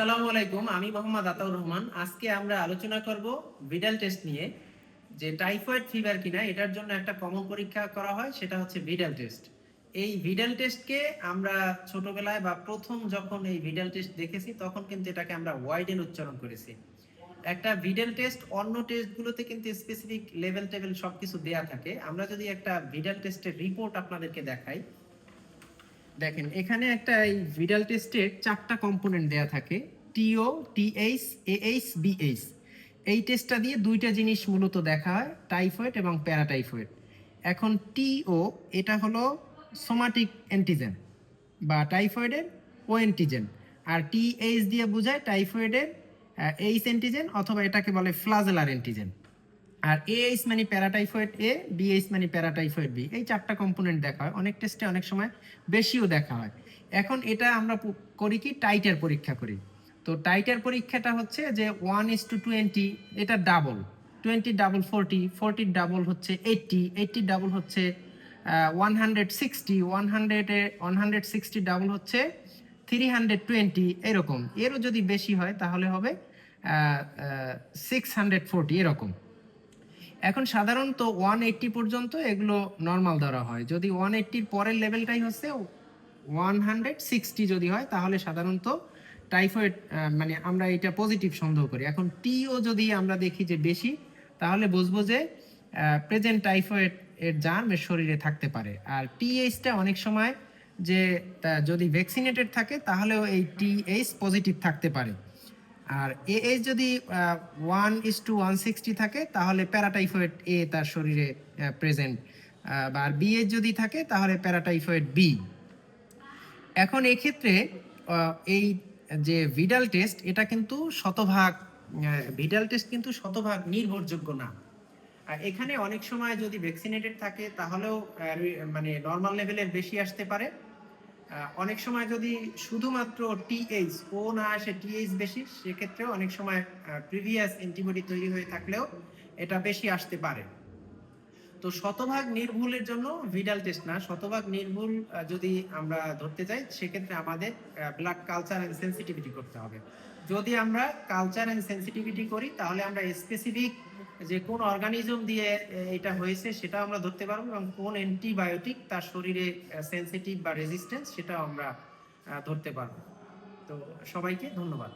সালামু আলাইকুম, আমি মোহাম্মদ আতাউর রহমান। আজকে আমরা আলোচনা করব ভিডাল টেস্ট নিয়ে, যে টাইফয়েড ফিভার কিনা, এটার জন্য একটা কমন পরীক্ষা করা হয়, সেটা হচ্ছে ভিডাল টেস্ট। এই ভিডাল টেস্টকে আমরা ছোটবেলায় বা প্রথম যখন এই ভিডাল টেস্ট দেখেছি, তখন কিন্তু এটাকে আমরা ওয়াইডেন উচ্চারণ করেছি। একটা ভিডাল টেস্ট অন্য টেস্টগুলোতে কিন্তু স্পেসিফিক লেভেল টেবিল সবকিছু দেয়া থাকে। আমরা যদি একটা ভিডাল টেস্টের রিপোর্ট আপনাদেরকে দেখাই দেখেন, এখানে একটা এই ভিডাল টেস্টের চারটা কম্পোনেন্ট দেয়া থাকে টিও টিএইচ এএইচ বিএইচ এই টেস্টটা দিয়ে দুইটা জিনিস মূলত দেখা হয় টাইফয়েড এবং প্যারাটাইফয়েড এখন টিও এটা হলো সোমাটিক অ্যান্টিজেন বা টাইফয়েডের ও অ্যান্টিজেন আর টিএইচ দিয়ে বোঝায় টাইফয়েডের এইচ অ্যান্টিজেন অথবা এটাকে বলে ফ্লাজেলার অ্যান্টিজেন আর এ এএইচ মানে প্যারাটাইফয়েড এ বি বিএইচ মানে প্যারাটাইফয়েড বি এই চারটা কম্পোনেন্ট দেখা হয়, অনেক টেস্টে অনেক সময় বেশিও দেখা হয়। এখন এটা আমরা করি কি টাইটের পরীক্ষা করি। তো টাইটের পরীক্ষাটা হচ্ছে যে ওয়ান ইস টু টোয়েন্টি এটা ডাবল টোয়েন্টি ডাবল ফোরটি ফোরটির ডাবল হচ্ছে এইটটি এইটটির ডাবল হচ্ছে ওয়ান হান্ড্রেড সিক্সটি ওয়ান হান্ড্রেডে ওয়ান হান্ড্রেড সিক্সটি ডাবল হচ্ছে থ্রি হান্ড্রেড টোয়েন্টি এরকম। এরও যদি বেশি হয় তাহলে হবে সিক্স হান্ড্রেড ফোরটি এরকম। এখন সাধারণত ওয়ান এইট্টি পর্যন্ত এগুলো নর্মাল ধরা হয়। যদি ওয়ান এইট্টির পরের লেভেলটাই হচ্ছে ওয়ান হান্ড্রেড সিক্সটি যদি হয়, তাহলে সাধারণত টাইফয়েড মানে আমরা এটা পজিটিভ সন্দেহ করি। এখন টিও যদি আমরা দেখি যে বেশি, তাহলে বুঝব যে প্রেজেন্ট টাইফয়েড এর জার্ম এর শরীরে থাকতে পারে। আর টিএইচটা অনেক সময় যে যদি ভ্যাকসিনেটেড থাকে, তাহলেও এই টিএইচ পজিটিভ থাকতে পারে। আর এ এএইচ যদি one is two one sixty থাকে, তাহলে প্যারাটাইফয়েড এ তার শরীরে প্রেজেন্ট বা বিএইচ যদি থাকে, তাহলে প্যারাটাইফয়েড বি। এখন এক্ষেত্রে এই যে ভিডাল টেস্ট, এটা কিন্তু শতভাগ ভিডাল টেস্ট কিন্তু শতভাগ নির্ভরযোগ্য না। এখানে অনেক সময় যদি ভ্যাকসিনেটেড থাকে, তাহলেও মানে নর্মাল লেভেলের বেশি আসতে পারে। অনেক সময় যদি শুধুমাত্র টিএইচ ও না আসে টিএইচ বেশি, সেক্ষেত্রেও অনেক সময় প্রিভিয়াস অ্যান্টিবডি তৈরি হয়ে থাকলেও এটা বেশি আসতে পারে। তো শতভাগ নির্ভুলের জন্য ভিডাল টেস্ট না, শতভাগ নির্ভুল যদি আমরা ধরতে চাই, সেক্ষেত্রে আমাদের ব্লাড কালচার অ্যান্ড সেন্সিটিভিটি করতে হবে। যদি আমরা কালচার অ্যান্ড সেন্সিটিভিটি করি, তাহলে আমরা স্পেসিফিক যে কোন অর্গানিজম দিয়ে এটা হয়েছে সেটা আমরা ধরতে পারব এবং কোন অ্যান্টিবায়োটিক তার শরীরে সেন্সিটিভ বা রেজিস্ট্যান্স সেটাও আমরা ধরতে পারব। তো সবাইকে ধন্যবাদ।